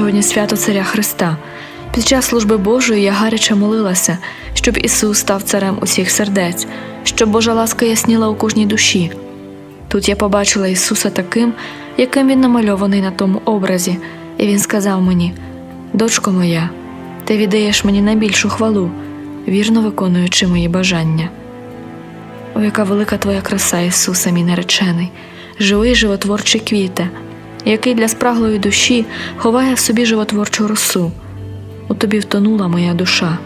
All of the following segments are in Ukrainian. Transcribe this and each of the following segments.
сьогодні свято Царя Христа. Під час служби Божої я гаряче молилася, щоб Ісус став царем усіх сердець, щоб Божа ласка ясніла у кожній душі. Тут я побачила Ісуса таким, яким Він намальований на тому образі, і Він сказав мені: Дочко моя, ти віддаєш мені найбільшу хвалу, вірно виконуючи мої бажання. О, яка велика твоя краса, Ісуса, мій наречений, живий животворчий квіте, який для спраглої душі ховає в собі животворчу росу. У тобі втонула моя душа.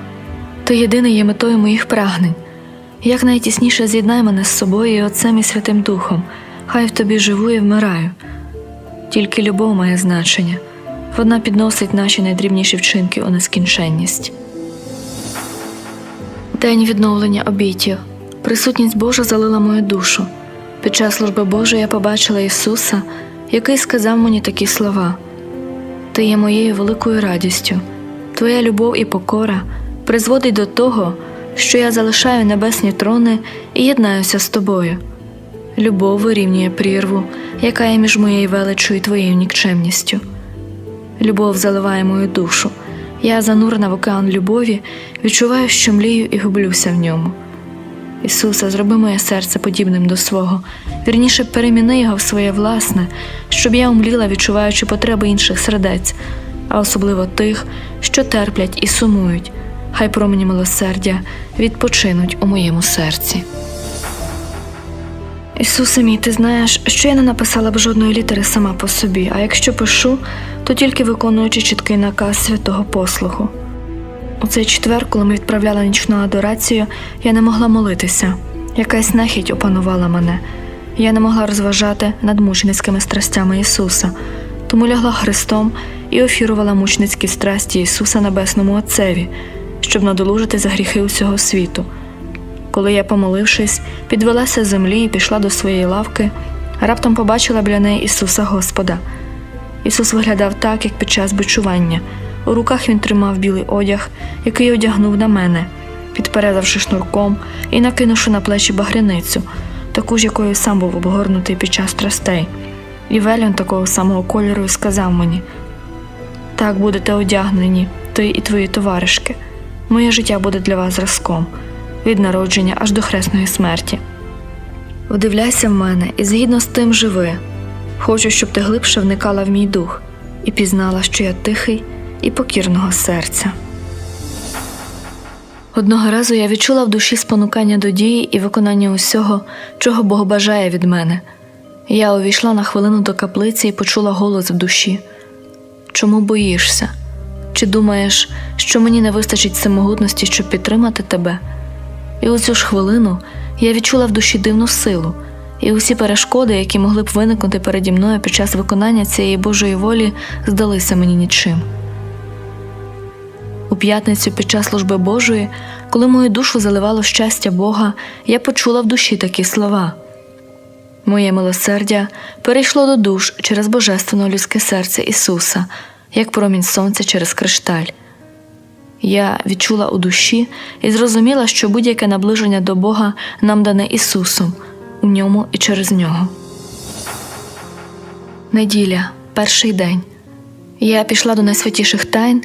Ти єдиний є метою моїх прагнень. Як найтісніше з'єднай мене з собою і Отцем і Святим Духом, хай в тобі живу і вмираю. Тільки любов має значення, вона підносить наші найдрібніші вчинки у нескінченність. День відновлення обітів. Присутність Божа залила мою душу. Під час служби Божої я побачила Ісуса, який сказав мені такі слова: Ти є моєю великою радістю, Твоя любов і покора призводить до того, що я залишаю небесні трони і єднаюся з тобою. Любов вирівнює прірву, яка є між моєю величою і твоєю нікчемністю. Любов заливає мою душу. Я занурена в океан любові, відчуваю, що млію і гублюся в ньому. Ісусе, зроби моє серце подібним до свого, вірніше переміни його в своє власне, щоб я умліла, відчуваючи потреби інших сердець, а особливо тих, що терплять і сумують. Хай промені милосердя відпочинуть у моєму серці. Ісусе мій, ти знаєш, що я не написала б жодної літери сама по собі, а якщо пишу, то тільки виконуючи чіткий наказ святого послуху. У цей четвер, коли ми відправляли нічну адорацію, я не могла молитися. Якась нехідь опанувала мене. Я не могла розважати над мученицькими страстями Ісуса, тому лягла Христом і офірувала мучницькі страсті Ісуса Небесному Отцеві, щоб надолужити за гріхи усього світу. Коли я, помолившись, підвелася з землі і пішла до своєї лавки, раптом побачила біля неї Ісуса Господа. Ісус виглядав так, як під час бичування. У руках він тримав білий одяг, який одягнув на мене, підперезавши шнурком і накинувши на плечі багряницю, таку ж, якою сам був обгорнутий під час страстей. І велін такого самого кольору сказав мені: так будете одягнені, ти і твої товаришки. Моє життя буде для вас зразком від народження аж до хресної смерті. Вдивляйся в мене і згідно з тим живи. Хочу, щоб ти глибше вникала в мій дух і пізнала, що я тихий і покірного серця. Одного разу я відчула в душі спонукання до дії і виконання усього, чого Бог бажає від мене. Я увійшла на хвилину до каплиці і почула голос в душі. Чому боїшся? Чи думаєш, що мені не вистачить самогутності, щоб підтримати тебе? І у цю ж хвилину я відчула в душі дивну силу, і усі перешкоди, які могли б виникнути переді мною під час виконання цієї Божої волі, здалися мені нічим. У п'ятницю під час служби Божої, коли мою душу заливало щастя Бога, я почула в душі такі слова. Моє милосердя перейшло до душ через божественно людське серце Ісуса, як промінь сонця через кришталь. Я відчула у душі і зрозуміла, що будь-яке наближення до Бога нам дане Ісусом, у ньому і через нього. Неділя, перший день. Я пішла до найсвятіших тайн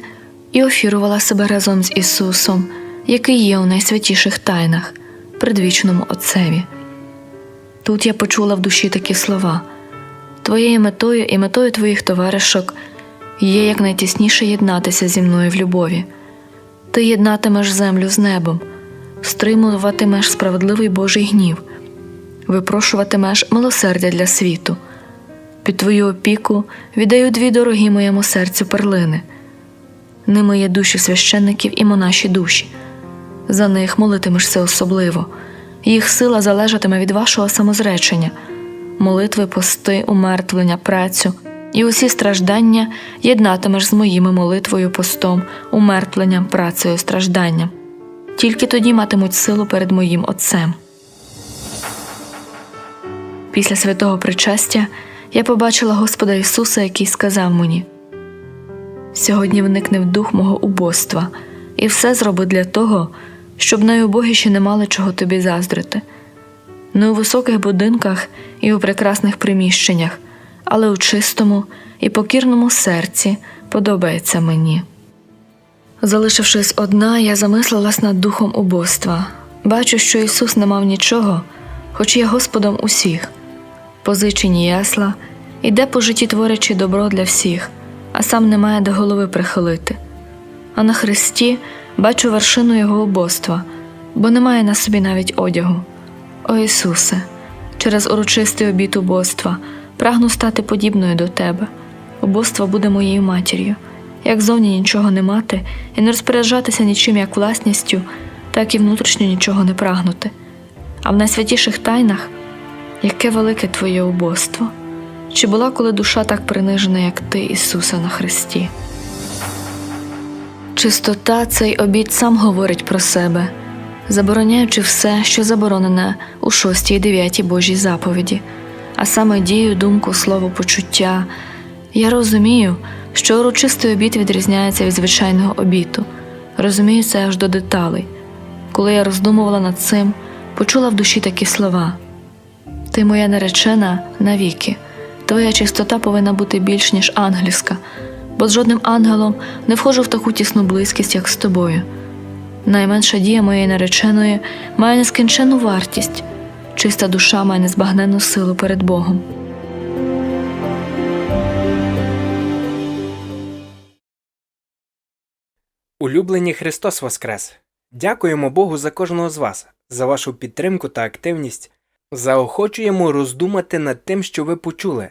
і офірувала себе разом з Ісусом, який є у найсвятіших тайнах, предвічному Отцеві. Тут я почула в душі такі слова Твоєю метою і метою твоїх товаришок є якнайтісніше єднатися зі мною в любові. Ти єднатимеш землю з небом, стримуватимеш справедливий Божий гнів, випрошуватимеш милосердя для світу. Під твою опіку віддаю дві дорогі моєму серцю перлини. Ними є душі священників і монаші душі. За них молитимешся особливо, їх сила залежатиме від вашого самозречення, молитви, пости, умертвлення, працю і усі страждання єднатимеш з моїми молитвою, постом, умертвленням, працею, стражданням. Тільки тоді матимуть силу перед моїм Отцем. Після святого причастя я побачила Господа Ісуса, який сказав мені Сьогодні виникне в дух мого убоства, і все зроби для того, щоб найубогіші не мали чого тобі заздрити. Не у високих будинках і у прекрасних приміщеннях, але у чистому і покірному серці подобається мені. Залишившись одна, я замислилась над духом убоства. Бачу, що Ісус не мав нічого, хоч є Господом усіх, позичені ясла, іде по житті творячи добро для всіх, а сам не має до голови прихилити. А на Христі бачу вершину Його убоства, бо немає на собі навіть одягу. О Ісусе, через урочистий обід убоства прагну стати подібною до Тебе. Убоство буде моєю матір'ю, як зовні нічого не мати і не розпоряджатися нічим як власністю, так і внутрішньо нічого не прагнути. А в найсвятіших тайнах яке велике Твоє убоство! Чи була коли душа так принижена, як Ти, Ісусе, на Христі? Чистота цей обід сам говорить про себе, забороняючи все, що заборонене у шостій і дев'ятій Божій заповіді, а саме дію, думку, слово, почуття. Я розумію, що урочистий обід відрізняється від звичайного обіду. Розумію це аж до деталей. Коли я роздумувала над цим, почула в душі такі слова: Ти моя наречена навіки, твоя чистота повинна бути більш ніж ангельська, бо з жодним ангелом не входжу в таку тісну близькість, як з тобою. Найменша дія моєї нареченої має нескінченну вартість, чиста душа має незбагненну силу перед Богом. Улюблені Христос Воскрес! Дякуємо Богу за кожного з вас, за вашу підтримку та активність. Заохочуємо роздумати над тим, що ви почули,